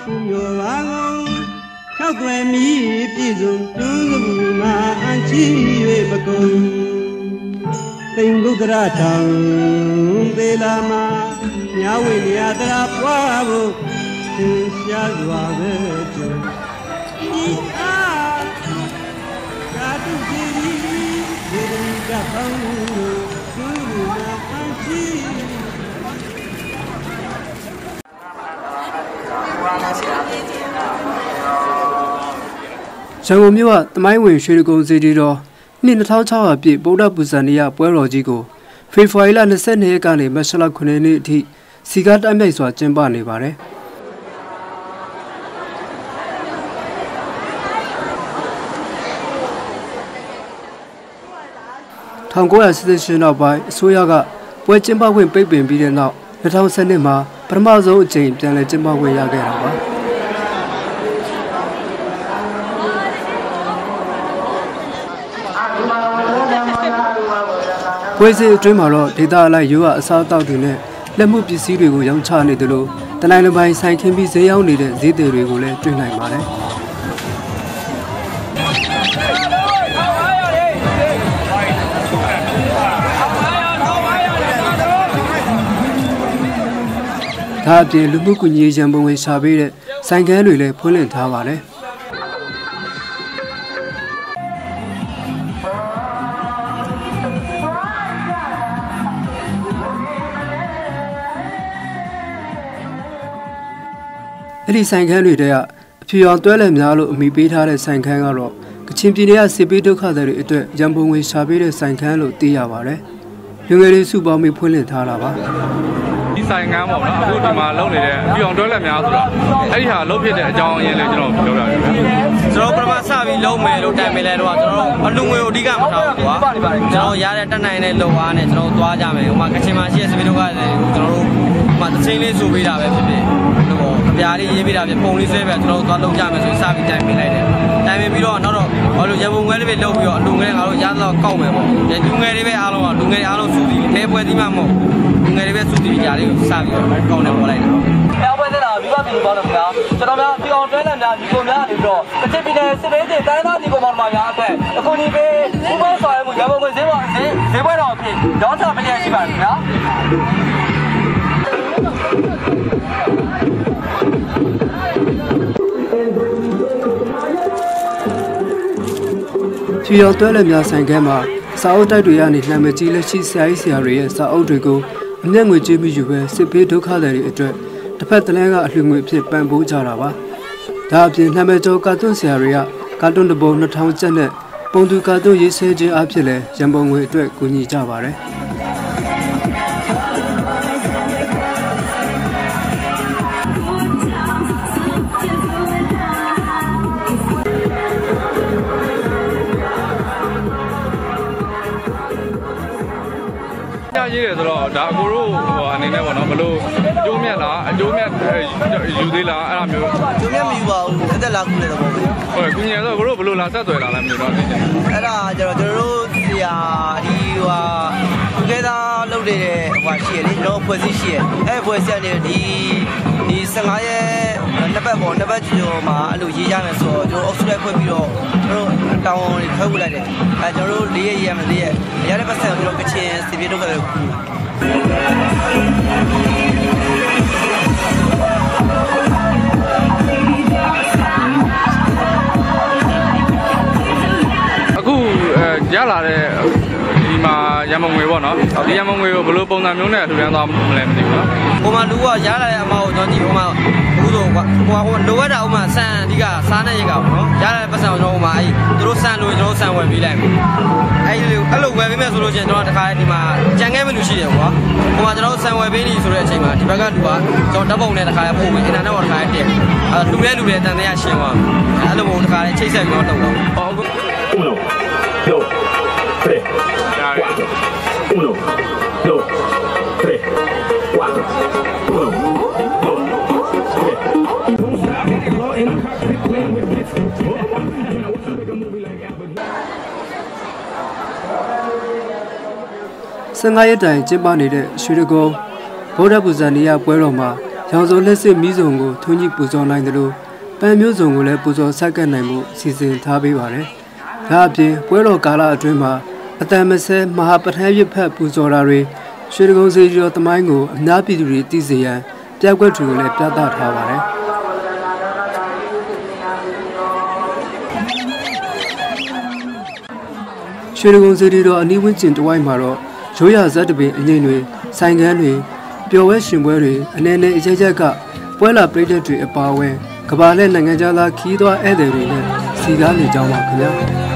ဖူမျိုးပါကုန်၆ွယ်မီပြည့်စုံတွန်းစုမှာအန်ချီ၍ပကုံသိင်္ဂုဒရထောင်သေးလာမှာညာဝိညာတရာပွားဖို့သင်ရှားစွာပဲကြုံဤအားကာတုစီရီဒီကပေါင်းသူနာအန်ချီ ရန်ကုန်မြို့ကတမိုင်းဝင်ရွှေတကုံစီတီတော်နှစ်2600ပြည့်ဗုဒ္ဓပူဇာနေရပွဲတော်ကြီးကိုဖေဖော်ဝါရီလ22ရက်ကနေမတ်လ9ရက်နေ့အထိစီကားတိုက်မြိုက်စွာကျင်းပနေပါတယ်1988နောက်ပိုင်းအစိုးရကပွဲကျင်းပခွင့်ပိတ်ပင်ပြီးတဲ့နောက်2012မှာပထမဆုံးအကြိမ်ပြန်လည်ကျင်းပခွင့်ရခဲ့တာပါ။ ပွဲစဉ်အတွင်းမှာတော့ဒေတာအလိုက်ရိုးကအစားအသောက်တွေနဲ့လက်မှုပစ္စည်းတွေကိုရောင်းချနေတယ်လို့တနိုင်းလပိုင်းဆိုင်ခင်းပြီးဈေးရောက်နေတဲ့ဈေးတွေတွေကိုလည်းတွေ့နိုင်ပါတယ်ဒါအပြင်လူမှုကွန်ရက်ရံပုံငွေရှာပေးတဲ့ဆိုင်ကန်းတွေလည်းဖွင့်လှစ်ထားပါတယ်။ အဲ့ဒီဆိုင်ခန်းတွေတဲ့အဖြူရောင်တွဲလည်များလို့အမိပေးထားတဲ့ဆိုင်ခန်းကတော့ကချင်ပြည်နယ်ကစစ်ပေးဒုက္ခသည်တွေအတွက်ရန်ပုံငွေရှာပေးတဲ့ဆိုင်ခန်းလို့သိရပါတယ်။လူငယ်တွေစုပေါင်းပြီးဖွင့်လှစ်ထားတာပါဒီဆိုင်ကန်းပေါ့နော်အခုဒီမှာလုပ်နေတဲ့အပြောင်တွဲလက်များဆိုတာအဲ့ဒီဟာလုပ်ဖြစ်တဲ့အကြောင်းအရင်းလေးကျွန်တော်ပြောပြရမယ်ကျွန်တော်ပထမစပြီးလုံးမယ်လို့တိုင်ပင်လဲတော့ကျွန်တော်အလူငွေကိုအဓိကမထားဘူးကွာကျွန်တော်ရတဲ့တက်နိုင်တဲ့လုံအားနဲ့ကျွန်တော်သွားကြမယ်ဟိုမှာကချင်မှာရှိတဲ့စပီဒုက္ခတွေကိုကျွန်တော်တို့ဟိုမှာတစ်ချိန်လေးဆိုပေးတာပဲဖြစ်ဖြစ်ဟိုအ ပြားလေးရေးပေးတာဖြစ်ပုံလေးဆွဲပဲကျွန်တော်သွားလုံးကြမယ်ဆိုရင်စပြီးတိုင်ပင်လိုက်တယ်တိုင်ပင်ပြီးတော့နောက်တော့ဘာလို့ရန်ပုံငွေလေးပဲလုပ်ပြီးတော့အလူငွေငါတို့ရတော့ကောက်မယ်ပေါ့လူငွေတွေပဲအားလုံးကလူငွေတွေအားလုံးစုပြီးလဲပွဲသီးမှမဟုတ်လူငွေတွေပဲစုပြီးကြလေးကိုစပြီးတော့ကောင်းတယ်ပေါ်လိုက်တယ်ပြောပွဲတဲ့တာမိဘပြည်ပေါင်းတော့များကျွန်တော်များပြောင်းတွဲလန်များဒီကိုများနေပြီးတော့တစ်ချက်ပြည်နယ်စစ်ပေးတဲ့တိုင်းသားဒီကိုပေါင်းမှာများအတွက်အခုဒီပေးဥပ္ပဆောင်ရမှုရပုံငွေဈေးပေါ်ဈေးဈေးပွဲတော်အဖြစ်ရောင်းချပေးရရှိပါမယ်နော်။ဖြူ ရောင်တွဲလည်များဆိုင်ခန်းမှာစာအုပ်တိုက်တွေကနေနာမည်ကြီးလက်ရှိဆရာကြီးဆရာတွေရဲ့စာအုပ်တွေကိုအမျက်ငွေကြေးမယူပဲစစ်ပေးဒုက္ခသည်တွေအတွက်တစ်ဖက်တစ်လမ်းကအလှူငွေအဖြစ်ပံ့ပိုးကြတာပါ။ဒါအပြင်နာမည်ကျော်ကာတွန်းဆရာတွေကကာတွန်းတစ်ပုံ2000ကျပ်နဲ့ပုံသူကာတွန်းရေးဆဲခြင်းအဖြစ်လဲရန်ပုံငွေအတွက်ကူညီကြပါတယ်။ ရေးတယ်ဆိုတော့ဒါအကိုတို့ဟိုအနေနဲ့ပေါ့နော်ဘလို့အကျိုးမြတ်လားအကျိုးမြတ်ယူသေးလားအဲ့ဒါမျိုးသူမြတ်မယူပါဘူးတက်တက်လာကူနေတော့ပေါ့ဟုတ်ကုညီရဆိုအကိုတို့ဘလို့လာဆက်သွယ်လာလဲမျိုးတော့သိတယ်အဲ့ဒါကျတော့ကျွန်တော်တို့ဆရာဒီဟိုသူကဲသားလုပ်နေတဲ့ဟိုရှိရလေကျွန်တော်ဖွဲ့စည်းရှိရအဲ့ဖွဲ့စည်းနေဒီဒီ15ရက် နှစ်ပတ်ပေါ့နှစ်ပတ်ကျော်မှာအဲ့လိုရေးရမယ်ဆိုတော့ကျွန်တော်အုပ်စုလိုက်ဖွဲ့ပြီးတော့ကျွန်တော်တောင်းတွေထွက်ဝလိုက်တယ်အဲကျွန်တော်တို့၄ရက်ရေးရမယ်၄ရက်ရတဲ့ပတ်စံကိုကျွန်တော်ကချင်စီပြေတော့ကလည်းအခုအဲရလာတဲ့ဒီမှာ ရန်မုံငွေပေါ့နော်ဒီရန်မုံငွေကိုဘလို့ပုံစံမျိုးနဲ့ထူထမ်းသွားမလဲမသိဘူးနော်ဟိုမှာလူကရလာတဲ့အမောက်ကိုကျွန်တော်ကြည့်ဟိုမှာအခုဆိုကွာဟိုဟိုလိုအပ်တာဟိုမှာဆန်အဓိကစားတဲ့ရိတ်ကပေါ့နော်ရလာတဲ့ပတ်စံကိုကျွန်တော်ဟိုမှာအဲ့သူတို့ဆန်လို့ကျွန်တော်ဆန်ဝယ်ပေးလိုက်မယ်အဲ့ဒီအဲ့လိုဝယ်ပေးမယ်ဆိုလို့ချင်းကျွန်တော်တခါဒီမှာကြံခဲ့မလို့ရှိတယ်ကွာဟိုမှာကျွန်တော်ဆန်ဝယ်ပေးနေဆိုတဲ့အချိန်မှာဒီဘက်ကလူကကျွန်တော်ဓာတ်ပုံနဲ့တခါပို့မယ်အင်တာနက်ပေါ်တခါတက်အဲ့လူလဲလူလဲတန်တရားရှင်းသွားအဲ့လိုပုံတခါချိတ်ဆက်ပြီးတော့တုံတော့ဟောအခု Uno, dos, tres, ရတယ် uno, dos, tres, cuatro, uno, dos, tres. 15ရက်တိုင်ကျင်းပနေတဲ့ရွှေတကုံဗုဒ္ဓပူဇာနေရပွဲတော်မှာရောင်စုံလက်စစ်မီးစုံကိုထွန်းကြီးပူဇော်နိုင်တယ်လို့ပန်းမျိုးစုံကိုလည်းပူဇော်ဆက်ကပ်နိုင်မှုစီစဉ်ထားပေးပါတယ်။ဒါအပြင်ပွဲတော်ကာလအတွင်းမှာ အတန်မဆဲမဟာပဋ္ဌာန်းရဖက်ပူဇော်တာတွေရွှေဒဂုံစေကျော်တမိုင်းကိုအများပြည်သူတွေသိစေရန်ပြက်ကွက်တွေကိုလည်းပြသထားပါတယ်။ရွှေဒဂုံစေတီတော်အနီးဝန်းကျင်တဝိုက်မှာတော့ရိုးရဇက်တပင်အငိမ့်တွေဆိုင်ကန်းတွေပျော်ဝဲရှင်ပွဲတွေအနေနဲ့အကြကြက်ကပွဲလာပရိသတ်တွေအပါအဝင်ကဘာလဲနိုင်ငံခြားသားခီးသွွားဧည့်သည်တွေနဲ့စီကားနေကြပါခင်ဗျာ